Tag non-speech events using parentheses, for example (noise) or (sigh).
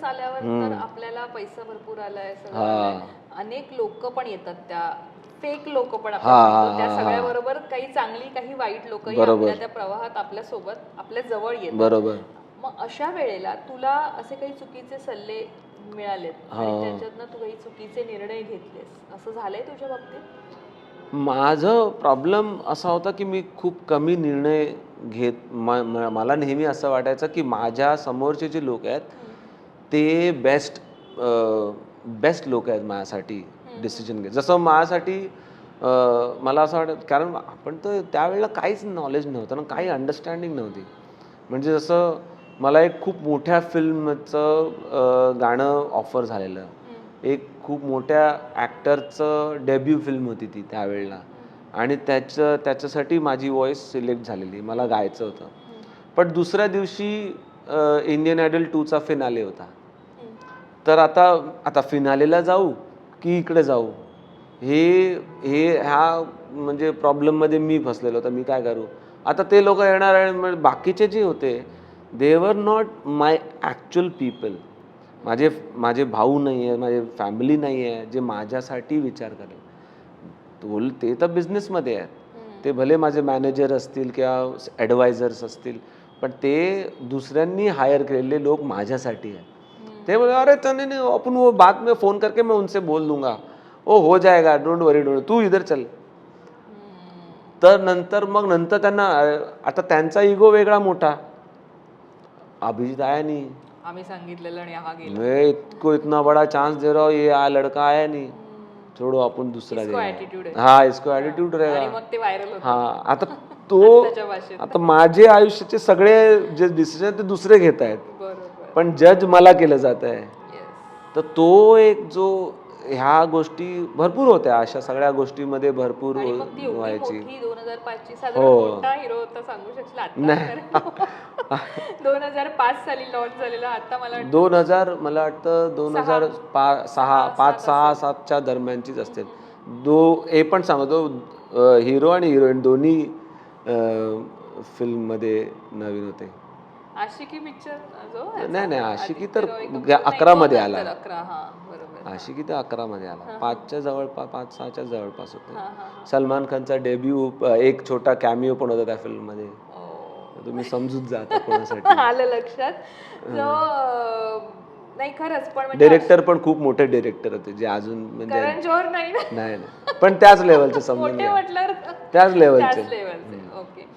Success आल्यावर तर आपल्याला पैसा भरपूर आलाय सगळं. अनेक लोक पण येतात त्या फेक लोक पण त्या सगळ्या बरोबर काही चांगली काही वाईट लोक. आपल्या त्या प्रवाहात आपल्यासोबत आपल्या जवळ येतात. बरोबर. मग अशा वेळेला तुला असे काही चुकीचे सल्ले मिळालेत? त्याच्यातनं तू काही चुकीचे निर्णय घेतलेस? असं झालंय तुझ्या बाबतीत? माझं प्रॉब्लेम असा होता की मी खूप कमी निर्णय घेत मला नेहमी असं वाटायचं की माझ्या समोरचे जे लोक आहेत ते बेस्ट बेस्ट लोक आहेत माझ्यासाठी डिसिजन घेत. जसं माझ्यासाठी मला असं वाटत कारण आपण तर त्यावेळेला काहीच नॉलेज नव्हतं ना काही अंडरस्टँडिंग नव्हती. म्हणजे जसं मला एक खूप मोठ्या फिल्मचं गाणं ऑफर झालेलं. एक खूप मोठ्या ॲक्टरचं डेब्यू फिल्म होती ती त्यावेळेला. आणि त्याचं त्याच्यासाठी माझी वॉईस सिलेक्ट झालेली मला गायचं होतं. पण दुसऱ्या दिवशी इंडियन आयडल टूचा फिनाले होता. तर आता आता फिनालेला जाऊ की इकडे जाऊ? हे हे ह्या म्हणजे प्रॉब्लेममध्ये मी फसलेलो होतो. मी काय करू? आता ते लोक येणार मग बाकीचे जे होते they're not my actual people माझे माझे भाऊ नाही आहे माझे फॅमिली नाही आहे जे माझ्यासाठी विचार करेल तो ते तर बिझनेसमध्ये आहेत. ते भले माझे मॅनेजर असतील किंवा ॲडवायझर्स असतील पण ते दुसऱ्यांनी हायर केलेले लोक माझ्यासाठी आहेत. ते बोले अरे तने नहीं अपन वो बाद में फ़ोन करके मैं उनसे बोल दूंगा। ओ हो जाएगा डोंट वरी डोंट तू इधर चल। तर नंतर मग नंतर त्यांना आता त्यांचा इगो वेगळा मोठा. अभिजित आया नहीं। आम्ही सांगितलेलं आणि हा गेला. मैं इसको इतना बड़ा चांस दे रहा हूँ ये आ लड़का आया नहीं। छोड़ो अपन दूसरा इसको attitude है. हाँ इसको एटीट्यूड आणि रहेगा। मग ते व्हायरल होत. हा आता (laughs) तो भाषेत. आता माझे आयुष्याचे सगळे जे डिसिजन ते दुसरे घेत आहेत. पण जज मला केलं जात आहे तर तो एक जो ह्या गोष्टी भरपूर होत्या. अशा सगळ्या गोष्टीमध्ये भरपूर व्हायची. दोन हजार हो. मोठा हिरो होता सांगू (laughs) दोन हजार पाच साली लॉन्च झालेला. आता मला दोन हजार मला वाटतं दोन हजार पा सहा पाच सहा सातच्या दरम्यानचीच असते दो हे पण सांगतो हिरो आणि हिरोईन दोन्ही फिल्ममध्ये नवीन होते. आशिकी पिक्चर जो नाही नाही आशिकी तर आला. अकरा हा बरोबर. आशिकी तर अकरामध्ये आला. पाचच्या जवळपास पाच सहाच्या जवळपास होते. सलमान खानचा डेब्यू एक छोटा कॅमिओ पण होता त्या फिल्ममध्ये ओ. तुम्ही समजून जाता कोणासाठी. (laughs) आलं लक्षात. नाही खरंच पण म्हणजे डिरेक्टर पण खूप मोठे डिरेक्टर होते जे अजून म्हणजे नाही नाही पण त्याच लेवलचे (laughs) समजून त्याच लेवलचे ओके.